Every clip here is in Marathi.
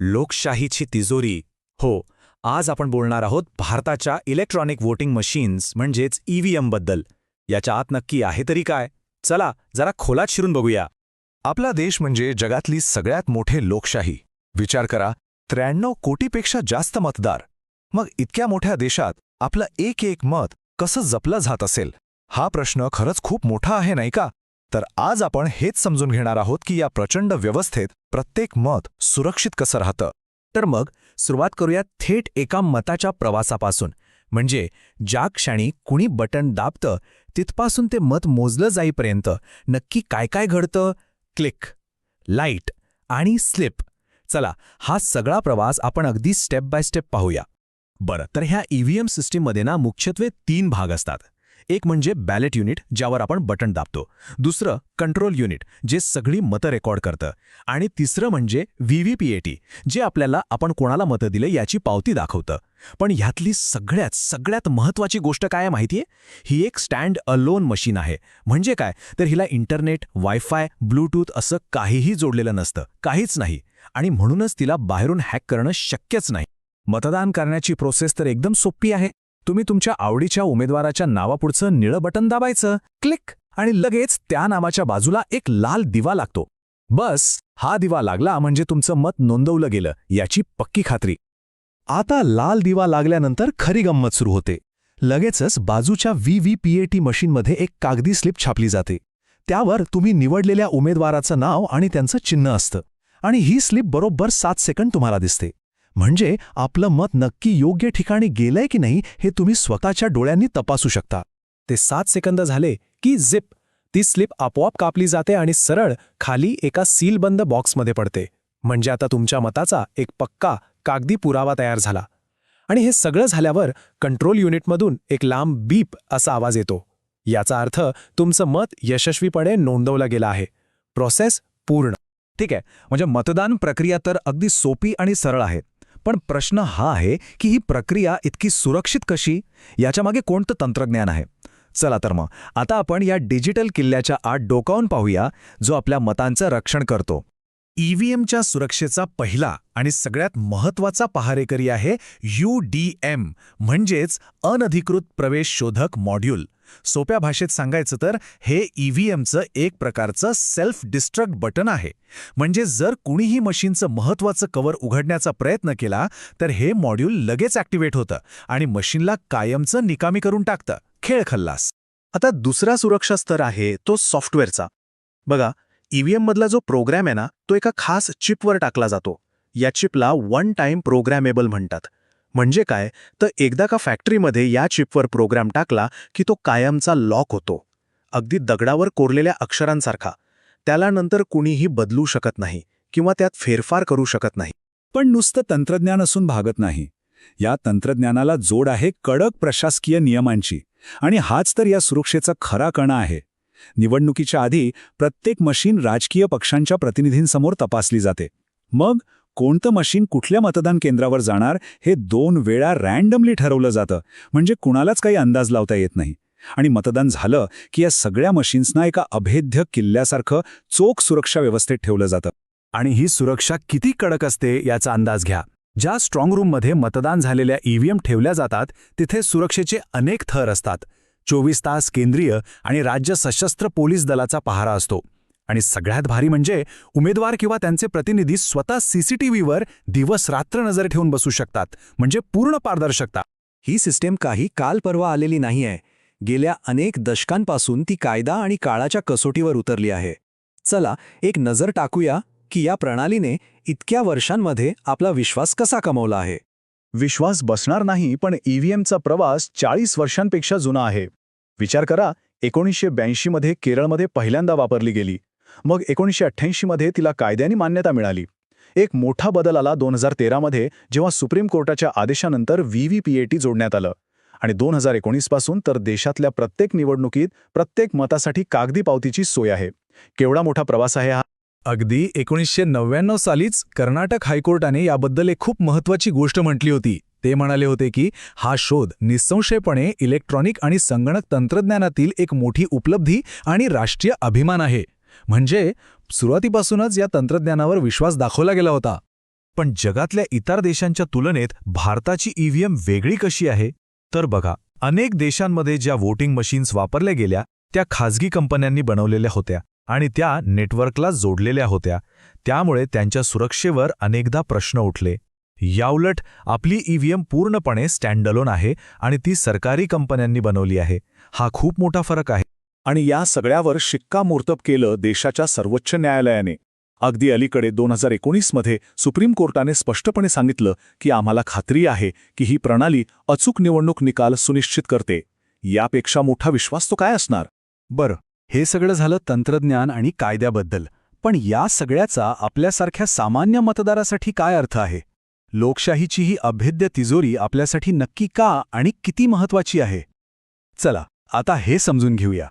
लोकशाहीची तिजोरी. हो आज आपण बोलणार आहोत भारताच्या इलेक्ट्रॉनिक वोटिंग मशीन्स म्हणजेच ईव्हीएमबद्दल याच्या आत नक्की आहे तरी काय? चला जरा खोलात शिरून बघूया. आपला देश म्हणजे जगातली सगळ्यात मोठे लोकशाही. विचार करा त्र्याण्णव कोटीपेक्षा जास्त मतदार. मग इतक्या मोठ्या देशात आपलं एक एक मत कसं जपलं जात असेल? हा प्रश्न खरंच खूप मोठा आहे नाही का? तर आज आपण हेच समजून घेणार आहोत की या प्रचंड व्यवस्थेत प्रत्येक मत सुरक्षित कसं राहतं. तर मग सुरुवात करूया थेट एका मताच्या प्रवासापासून. म्हणजे ज्या क्षणी कुणी बटन दाबतं तिथपासून ते मत मोजलं जाईपर्यंत नक्की काय काय घडतं? क्लिक लाइट आणि स्लिप. चला हा सगळा प्रवास आपण अगदी स्टेप बाय स्टेप पाहूया. बरं तर ह्या ईव्हीएम सिस्टीममध्ये ना मुख्यत्वे तीन भाग असतात. एक म्हणजे बॅलेट युनिट ज्यावर आपण बटन दाबतो. दुसरं कंट्रोल युनिट जे सगळी मतं रेकॉर्ड करतं. आणि तिसरं म्हणजे व्हीव्हीपीएटी जे आपल्याला आपण कोणाला मतं दिले याची पावती दाखवतं. पण ह्यातली सगळ्यात सगळ्यात महत्त्वाची गोष्ट काय आहे माहितीये? ही एक स्टँड अलोन मशीन आहे. म्हणजे काय? तर हिला इंटरनेट वायफाय ब्लूटूथ असं काहीही जोडलेलं नसतं. काहीच नाही. आणि म्हणूनच तिला बाहेरून हॅक करणं शक्यच नाही. मतदान करण्याची प्रोसेस तर एकदम सोपी आहे. तुम्ही तुमच्या आवडीच्या उमेदवाराच्या नावापुढचं निळं बटन दाबायचं. क्लिक आणि लगेच त्या नावाच्या बाजूला एक लाल दिवा लागतो. बस हा दिवा लागला म्हणजे तुमचं मत नोंदवलं गेलं याची पक्की खात्री. आता लाल दिवा लागल्यानंतर खरी गंमत सुरू होते. लगेचच बाजूच्या V V P A T मशीनमध्ये एक कागदी स्लिप छापली जाते. त्यावर तुम्ही निवडलेल्या उमेदवाराचं नाव आणि त्यांचं चिन्ह असतं. आणि ही स्लिप बरोबर सात सेकंड तुम्हाला दिसते. म्हणजे आपलं मत नक्की योग्य ठिकाणी गेलंय की नाही हे तुम्ही स्वतःच्या डोळ्यांनी तपासू शकता. ते सात सेकंद झाले की झिप. ती स्लिप आपोआप कापली जाते आणि सरळ खाली एका सीलबंद बॉक्समध्ये पडते. म्हणजे आता तुमच्या मताचा एक पक्का कागदी पुरावा तयार झाला. आणि हे सगळं झाल्यावर कंट्रोल युनिटमधून एक लांब बीप असा आवाज येतो. याचा अर्थ तुमचं मत यशस्वीपणे नोंदवलं गेलं आहे. प्रोसेस पूर्ण. ठीक आहे. म्हणजे मतदान प्रक्रिया तर अगदी सोपी आणि सरळ आहे. पण प्रश्न हा आहे की ही प्रक्रिया इतकी सुरक्षित कशी? याच्यामागे कोणतं तंत्रज्ञान आहे? चला तर मग आता आपण या डिजिटल किल्ल्याच्या आत डोकावून पाहूया जो आपल्या मतांचं रक्षण करतो. ईव्हीएमच्या सुरक्षेचा पहिला आणि सगळ्यात महत्त्वाचा पहारेकरी आहे यू डी एम म्हणजेच अनधिकृत प्रवेश शोधक मॉड्यूल. सोप्या भाषेत सांगायचं तर हे ईव्हीएमचं एक प्रकारचं सेल्फ डिस्ट्रक्ट बटन आहे. म्हणजे जर कुणीही मशीनचं महत्वाचं कवर उघडण्याचा प्रयत्न केला तर हे मॉड्यूल लगेच ॲक्टिवेट होतं आणि मशीनला कायमचं निकामी करून टाकतं. खेळ खल्लास. आता दुसरा सुरक्षा स्तर आहे तो सॉफ्टवेअरचा. बघा ईव्हीएममधला जो प्रोग्रॅम आहे ना तो एका खास चिपवर टाकला जातो. या चिपला वन टाइम प्रोग्रॅमेबल म्हणतात. म्हणजे काय? तर एकदा का फॅक्टरीमध्ये या चिपवर प्रोग्रॅम टाकला की तो कायमचा लॉक होतो. अगदी दगडावर कोरलेल्या अक्षरांसारखा. त्याला नंतर कुणीही बदलू शकत नाही किंवा त्यात फेरफार करू शकत नाही. पण नुसतं तंत्रज्ञान असून भागत नाही. या तंत्रज्ञानाला जोड आहे कडक प्रशासकीय नियमांची. आणि हाच तर या सुरक्षेचा खरा कणा आहे. निवडणुकीच्या आधी प्रत्येक मशीन राजकीय पक्षांच्या प्रतिनिधींसमोर तपासली जाते. मग कोणतं मशीन कुठल्या मतदान केंद्रावर जाणार हे दोन वेळा रँडमली ठरवलं जातं. म्हणजे कुणालाच काही अंदाज लावता येत नाही. आणि मतदान झालं की या सगळ्या मशीन्सना एका अभेद्य किल्ल्यासारखं चोख सुरक्षा व्यवस्थेत ठेवलं जातं. आणि ही सुरक्षा किती कडक असते याचा अंदाज घ्या. ज्या स्ट्रॉंग रूममध्ये मतदान झालेल्या ईव्हीएम ठेवल्या जातात तिथे सुरक्षेचे अनेक थर असतात. चोवीस तास केंद्रीय आणि राज्य सशस्त्र पोलीस दलाचा पहारा असतो. आणि सगळ्यात भारी म्हणजे उमेदवार किंवा त्यांचे प्रतिनिधी स्वतः सीसीटीव्हीवर दिवस रात्र नजर ठेवून बसू शकतात म्हणजे पूर्ण पारदर्शकता. ही सिस्टीम काही काल परवा आलेली नाहीये. गेल्या अनेक दशकांपासून ती कायदा आणि काळाच्या कसोटीवर उतरली आहे. चला एक नजर टाकूया की या प्रणालीने इतक्या वर्षांमध्ये आपला विश्वास कसा कमवला आहे. विश्वास बसणार नाही पण ईव्हीएमचा प्रवास चाळीस वर्षांपेक्षा जुना आहे. विचार करा एकोणीसशे ब्याऐंशीमध्ये केरळमध्ये पहिल्यांदा वापरली गेली. मग एकोणीसशे अठ्ठ्याऐंशीमध्ये तिला कायद्याने मान्यता मिळाली. एक मोठा बदल आला दोन हजार तेरामध्ये जेव्हा सुप्रीम कोर्टाच्या आदेशानंतर V V P A T जोडण्यात आलं. आणि दोन हजार एकोणीसपासून तर देशातल्या प्रत्येक निवडणुकीत प्रत्येक मतासाठी कागदी पावतीची सोय आहे. केवढा मोठा प्रवास आहे हा? अगदी एकोणीसशे नव्याण्णव सालीच कर्नाटक हायकोर्टाने याबद्दल एक खूप महत्वाची गोष्ट म्हटली होती. ते म्हणाले होते की हा शोध निसंशयपणे इलेक्ट्रॉनिक आणि संगणक तंत्रज्ञानातील एक मोठी उपलब्धी आणि राष्ट्रीय अभिमान आहे. म्हणजे सुरुवातीपासूनच या तंत्रज्ञानावर विश्वास दाखवला गेला होता. पण जगातल्या इतर देशांच्या तुलनेत भारताची ईव्हीएम वेगळी कशी आहे? तर बघा अनेक देशांमध्ये ज्या वोटिंग मशीन्स वापरल्या गेल्या त्या खाजगी कंपन्यांनी बनवलेल्या होत्या. आणि त्या नेटवर्कला जोडलेल्या होत्या. त्यामुळे त्यांच्या सुरक्षेवर अनेकदा प्रश्न उठले. याउलट आपली ईव्हीएम पूर्णपणे स्टँडअलोन आहे आणि ती सरकारी कंपन्यांनी बनवली आहे. हा खूप मोठा फरक आहे. आणि या सगळ्यावर शिक्कामोर्तब केलं देशाच्या सर्वोच्च न्यायालयाने. अगदी अलीकडे दोन हजार एकोणीसमध्ये सुप्रीम कोर्टाने स्पष्टपणे सांगितलं की आम्हाला खात्री आहे की ही प्रणाली अचूक निवडणूक निकाल सुनिश्चित करते. यापेक्षा मोठा विश्वास तो काय असणार? बरं. हे सगळं झालं तंत्रज्ञान आणि कायद्याबद्दल. पण या सगळ्याचा आपल्यासारख्या सामान्य मतदारासाठी काय अर्थ आहे? लोकशाहीची ही अभेद्य तिजोरी आपल्यासाठी नक्की का आणि किती महत्वाची आहे? चला आता हे समजून घेऊया.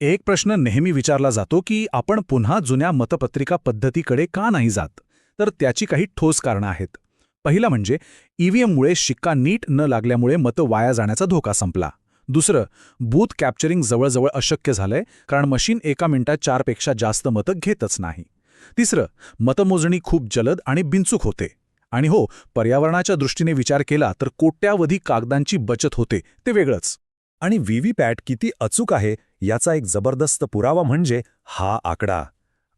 एक प्रश्न नेहमी विचारला जातो की आपण पुन्हा जुन्या मतपत्रिका पद्धतीकडे का नाही जात? तर त्याची काही ठोस कारणं आहेत. पहिलं म्हणजे ईव्हीएममुळे शिक्का नीट न लागल्यामुळे मतं वाया जाण्याचा धोका संपला. दुसरं बूथ कॅप्चरिंग जवळजवळ अशक्य झालंय कारण मशीन एका मिनिटात चारपेक्षा जास्त मतं घेतच नाही. तिसरं मतमोजणी खूप जलद आणि बिनचूक होते. आणि हो पर्यावरणाच्या दृष्टीने विचार केला तर कोट्यावधी कागदांची बचत होते ते वेगळंच. आणि व्हीव्हीपॅट किती अचूक आहे याचा एक जबरदस्त पुरावा म्हणजे हा आकडा.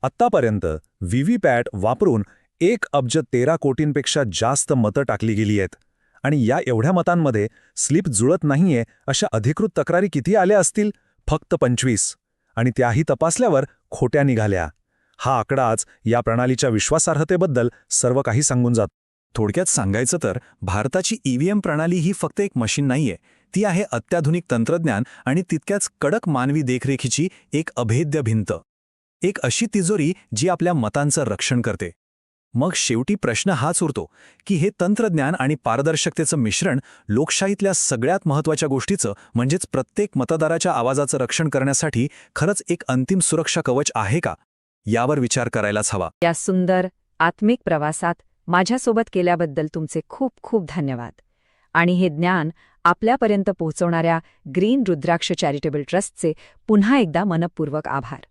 आत्तापर्यंत व्हीव्हीपॅट वापरून एक अब्ज तेरा कोटींपेक्षा जास्त मतं टाकली गेली आहेत. आणि या एवढ्या मतांमध्ये स्लिप जुळत नाहीये अशा अधिकृत तक्रारी किती आल्या असतील? फक्त पंचवीस. आणि त्याही तपासल्यावर खोट्या निघाल्या. हा आकडाच या प्रणालीच्या विश्वासार्हतेबद्दल सर्व काही सांगून जात. थोडक्यात सांगायचं तर भारताची ईव्हीएम प्रणाली ही फक्त एक मशीन नाहीये. ती आहे अत्याधुनिक तंत्रज्ञान आणि तितक्याच कडक मानवी देखरेखीची एक अभेद्य भिंत. एक अशी तिजोरी जी आपल्या मतांचं रक्षण करते. मग शेवटी प्रश्न हाच उरतो की हे तंत्रज्ञान आणि पारदर्शकतेचं मिश्रण लोकशाहीतल्या सगळ्यात महत्त्वाच्या गोष्टीचं म्हणजेच प्रत्येक मतदाराच्या आवाजाचं रक्षण करण्यासाठी खरंच एक अंतिम सुरक्षा कवच आहे का? यावर विचार करायलाच हवा. या सुंदर आत्मिक प्रवासात माझ्यासोबत केल्याबद्दल तुमचे खूप खूप धन्यवाद. आणि हे ज्ञान आपल्यापर्यंत पोहोचवणाऱ्या ग्रीन रुद्राक्ष चॅरिटेबल ट्रस्टचे पुन्हा एकदा मनपूर्वक आभार.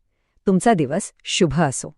तुमचा दिवस शुभ असो.